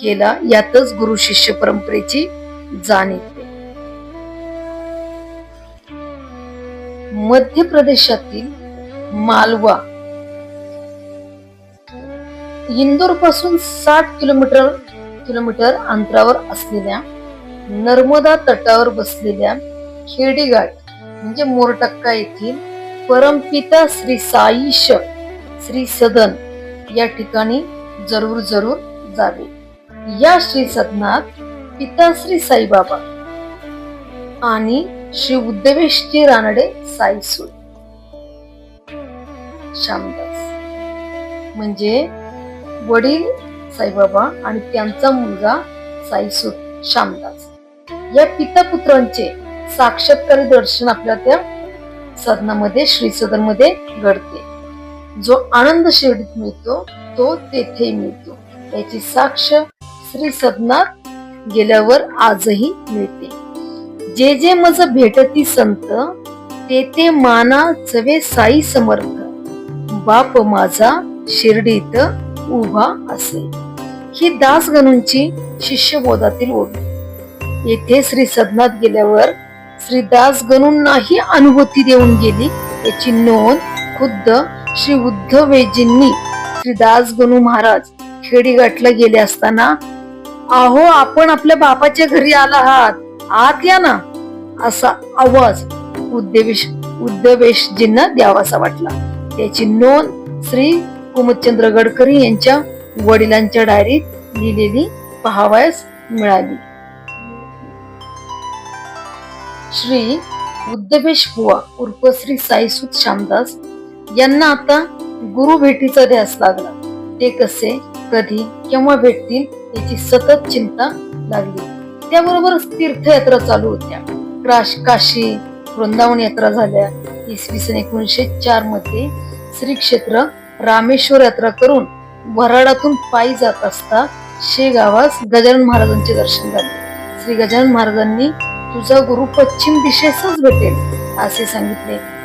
केला यातच गुरु शिष्य परंपरेची जाणीव येते. मध्य प्रदेशातील मालवा इंदोरपासून साठ किलोमीटर किलोमीटर अंतरावर असलेल्या नर्मदा तटावर बसलेल्या खेडीघाट म्हणजे मोरटक्का येथील परमपिता श्री साईश श्री सदन या ठिकाणी जरूर जरूर जावे या श्री सदनात पिता श्री साईबाबा आणि श्री उद्देवेशजी रानडे साईसूत श्यामदास म्हणजे वडील साईबाबा आणि त्यांचा मुलगा साईसूत श्यामदास या पिता पुत्रांचे साक्षात्कारी दर्शन आपल्या त्या सदनामध्ये श्री सदनमध्ये घडते. जो आनंद शिर्डीत मिळतो तो तेथे मिळतो. याची साक्ष श्री सदनात गेल्यावर आजही मिळते. जे जे मज भेटती संत ते ते माना चवे साई समर्थ. बाप माझा शिर्डीत उभा असे. ही दासगणूंची शिष्यबोधातील ओढ. येथे श्री सदनात गेल्यावर श्री दासगणूंनाही अनुभूती देऊन गेली याची नोंद खुद्द श्री उद्धवजींनी श्री दासगणू महाराज खेडीघाटला गेले असताना अहो आपण आपल्या बापाच्या घरी आला आहात. आत या ना. असा आवाज उद्देवेश उद्देवेशजींना द्यावासा वाटला. त्याची नोंद श्री कुमुदचंद्र गडकरी यांच्या वडिलांच्या डायरीत लिहिलेली पाहावयास मिळाली. श्री उद्धवेश बुवा उर्फ श्री साईसुत श्यामदास यांना आता गुरु भेटीचा ध्यास लागला. ते कसे कधी केव्हा भेटतील याची सतत चिंता लागली. त्याबरोबरच तीर्थयात्रा चालू होत्या. क्राश काशी वृंदावन यात्रा झाल्या. इसवी सन एकोणीसशे चारमध्ये श्री क्षेत्र रामेश्वर यात्रा करून वराडातून पायी जात असता शेगावास गजानन महाराजांचे दर्शन झाले. श्री गजानन महाराजांनी तुझा गुरु पश्चिम दिशेसच भेटेल असे सांगितले.